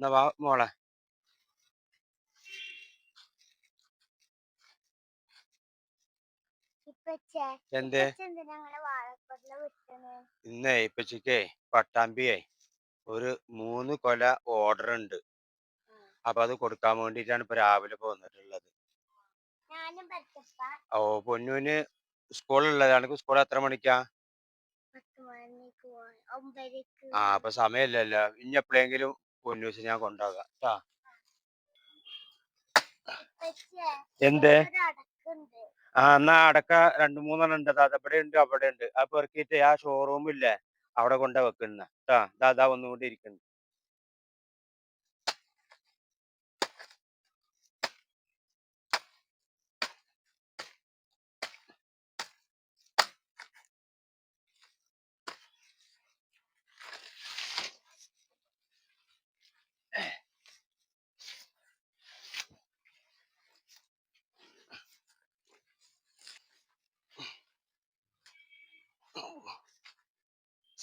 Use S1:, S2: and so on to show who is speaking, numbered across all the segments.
S1: എന്നാ വാ മോളെ
S2: ഇപ്പച്ചേ
S1: എന്തേ
S2: ഇപ്പച്ചി
S1: ഇന്നേ ഇപ്പച്ചിക്കേ പട്ടാമ്പിയേ ഒരു മൂന്ന് കൊല ഓർഡർ ഉണ്ട്. അപ്പൊ അത് കൊടുക്കാൻ വേണ്ടിട്ടാണ് ഇപ്പൊ രാവിലെ പോന്നിട്ടുള്ളത്. ഓ പൊന്നുവിന് സ്കൂളുള്ളതാണ് സ്കൂൾ എത്ര മണിക്കാ? ആ അപ്പൊ സമയമില്ലല്ലോ. ഇനി എപ്പോഴെങ്കിലും പൊന്നൂസ് ഞാൻ
S2: ഇപ്പച്ചേ
S1: എന്തേ? ആ എന്നാ അടക്ക രണ്ട് മൂന്നെണ്ണം ഉണ്ട്. അതവിടെ അവിടെ ഉണ്ട് അവിടെ ഉണ്ട്. ആ പെറുക്കിയിട്ട് ആ ഷോറൂമില്ലേ അവിടെ കൊണ്ട വെക്കുന്ന ട്ടാ ദാ ദാ ഒന്നുകൂടി ഇരിക്കുന്നു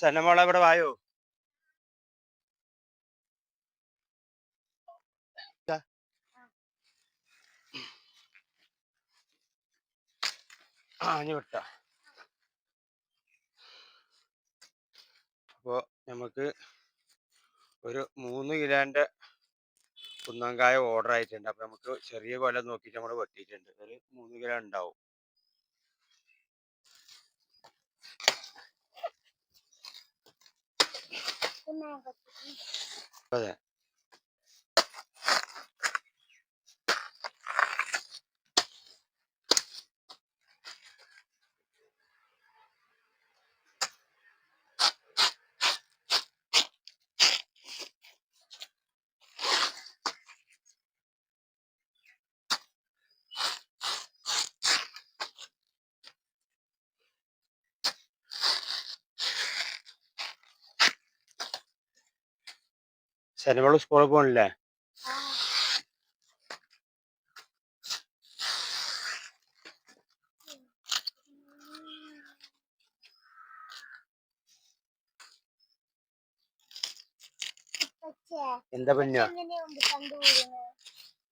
S1: സന്നമോളെ ഇവിടെ വായോ ആഞ്ഞുവിട്ട വിട്ടാ. അപ്പോ നമുക്ക് ഒരു മൂന്ന് കിലോന്റെ കുന്നങ്കായ ഓർഡർ ആയിട്ടുണ്ട്. അപ്പൊ നമുക്ക് ചെറിയ കൊല നോക്കിയിട്ട് നമ്മൾ വെട്ടിയിട്ടുണ്ട്. ഒരു മൂന്ന് കിലോ ഉണ്ടാവും.
S2: 我买
S1: 个。不对。സനമോൾ
S2: സ്കൂളിൽ പോകണില്ലേ
S1: എന്താ പിന്നെ?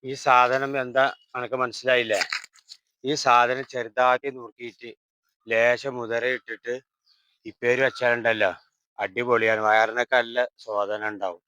S1: ഈ സാധനം എന്താ അനക്ക് മനസ്സിലായില്ലേ? ഈ സാധനം ചെറുതാക്കി നുറുക്കിയിട്ട് ലേശം മുതര ഇട്ടിട്ട് ഇപ്പേര് വെച്ചാലുണ്ടല്ലോ. അടിപൊളിയാണ്. വയറിനൊക്കെ നല്ല സ്വാദനം ഉണ്ടാവും.